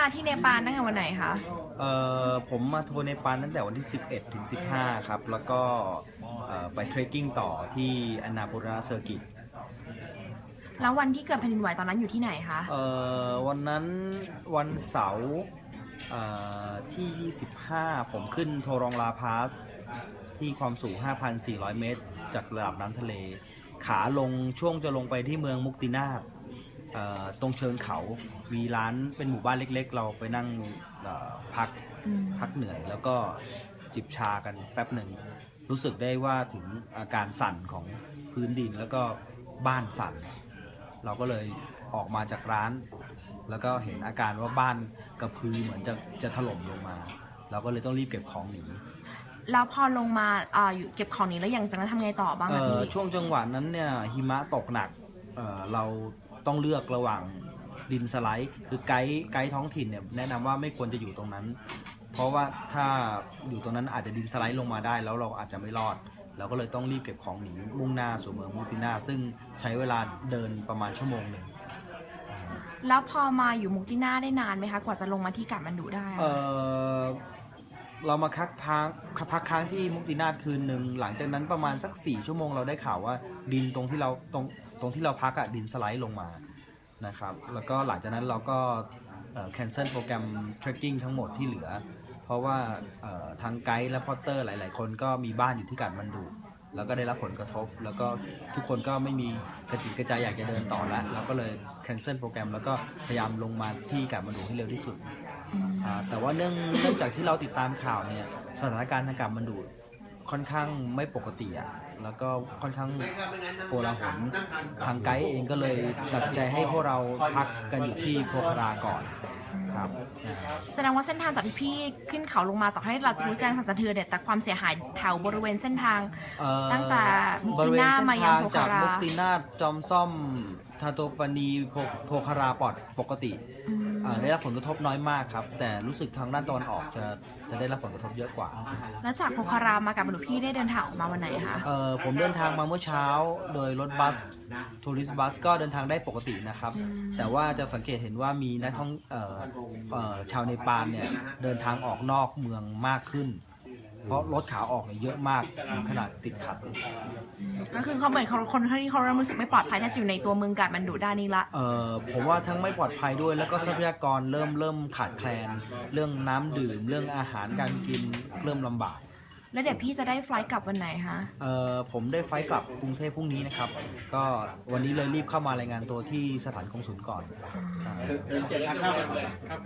มาที่เนปาลตั้งแต่วันไหนคะ เอ่อผมมาทัวร์เนปาลตั้งแต่วันที่ 11 ถึง 15 ครับ แล้วก็เอ่อไปเทรคกิ้งต่อที่อนาปูราเซอร์กิตแล้ววันที่เกิดแผ่นดินไหวตอนนั้นอยู่ที่ไหนคะ เอ่อวันนั้นวันเสาร์เอ่อที่ 25 ผมขึ้นโทรองลาพาส ที่ความสูง 5,400 เมตร จากระดับน้ำทะเล ขาลงช่วงจะลงไปที่เมืองมุกตินาบเอ่อ ตรงเชิงเขา มีร้านเป็นหมู่บ้านเล็ก ๆ เราไปนั่งเอ่อพักอืมพักเหนื่อย แล้วก็จิบชากันแป๊บหนึ่ง รู้สึกได้ว่าถึงอาการสั่นของพื้นดินแล้วก็บ้านสั่น เราก็เลยออกมาจากร้าน แล้วก็เห็นอาการว่าบ้านกระพือเหมือนจะจะถล่มลงมา เราก็เลยต้องรีบเก็บของหนีแล้วพอลงมาอ่าอยู่เก็บของนี้แล้วยังจากนั้นทำไงต่อบ้างเอ่คะอพี่ช่วงจังหวะนั้นเนี่ยหิมะตกหนักเอ่อเรา ต้องเลือกระหว่างดินสไลด์ คือไกด์ไกด์ท้องถิ่นเนี่ยแนะนำว่าไม่ควรจะอยู่ตรงนั้น เพราะว่าถ้าอยู่ตรงนั้นอาจจะดินสไลด์ลงมาได้ แล้วเราอาจจะไม่รอดเราก็เลยต้องรีบเก็บของหนีมุ่งหน้าสู่เมืองมูตินาซึ่งใช้เวลาเดินประมาณชั่วโมงหนึ่งแล้วพอมาอยู่มุกตินาได้นานไหมคะ กว่าจะลงมาที่กาดมันดุได้อะเออ เรามาคักพักพักค้างที่มุกตินาถคืนหนึ่งหลังจากนั้นประมาณสักสี่ชั่วโมงเราได้ข่าวว่าดินตรงที่เราตรงตรงที่เราพักอะดินสไลด์ลงมานะครับแล้วก็หลังจากนั้นเราก็แคนเซิลโปรแกรมเทรคกิ้งทั้งหมดที่เหลือ เพราะว่าทางไกด์และพอตเตอร์หลาย ๆ คนก็มีบ้านอยู่ที่กาดมันดู แล้วก็ได้รับผลกระทบ แล้วก็ทุกคนก็ไม่มีกระจิตกระใจอยากจะเดินต่อแล้วเราก็เลยแคนเซิลโปรแกรมแล้วก็พยายามลงมาที่กาดมันดุให้เร็วที่สุดอ่าแต่ว่าเนื่องเนื่องจากที่เราติดตามข่าวเนี่ยสถานการณ์ทางการมันดูค่อนข้างไม่ปกติอะ แล้วก็ค่อนข้างโกลาหลทางไกด์เองก็เลยตัดสินใจให้พวกเราพักกันอยู่ที่โพคาราก่อน ครับอ่าแสดงว่าเส้นทางจากที่พี่ขึ้นเขาลงมาต่อให้เราจะรู้แรงสั่นสะเทือนเนี่ยแต่ความเสียหายแถวบริเวณเส้นทาง เอ่อตั้งแต่มุกบติริเวณนาเส้นมายังทางโพจากคารามุกตินาถจอมซ่อมทาโตปานีโพโพคาราปลอดปกติอืมอ่าได้รับผลกระทบน้อยมากครับ แต่รู้สึกทางด้านตะวันออกจะจะได้รับผลกระทบเยอะกว่า แล้วจากโพคารามากาดมันดุพี่ได้เดินทางออกมาวันไหนคะ เอ่อผมเดินทางมาเมื่อเช้าโดยรถบัสทัวริสต์บัสก็เดินทางได้ปกตินะครับ แต่ว่าจะสังเกตเห็นว่ามีนักท่องเอ่อเอ่อชาวเนปาลเนี่ยเดินทางออกนอกเมืองมากขึ้น เพราะรถขาออกเนี่ยเยอะมากถึงขนาดติดขัด ก็คือเขาเหมือนเขาคนที่เขาเริ่มรู้สึกไม่ปลอดภัยถ้าจะอยู่ในตัวเมืองกาดมันดุด้านนี้ละ เอ่อผมว่าทั้งไม่ปลอดภัยด้วย แล้วก็ทรัพยากรเริ่มเริ่มขาดแคลน เรื่องน้ำดื่ม เรื่องอาหารการกินเริ่มลำบาก แล้วเดี๋ยวพี่จะได้ไฟลท์กลับวันไหนคะเอ่อผมได้ไฟล์กลับกรุงเทพพรุ่งนี้นะครับ ก็วันนี้เลยรีบเข้ามารายงานตัวที่สถานกงสุลก่อนอ่า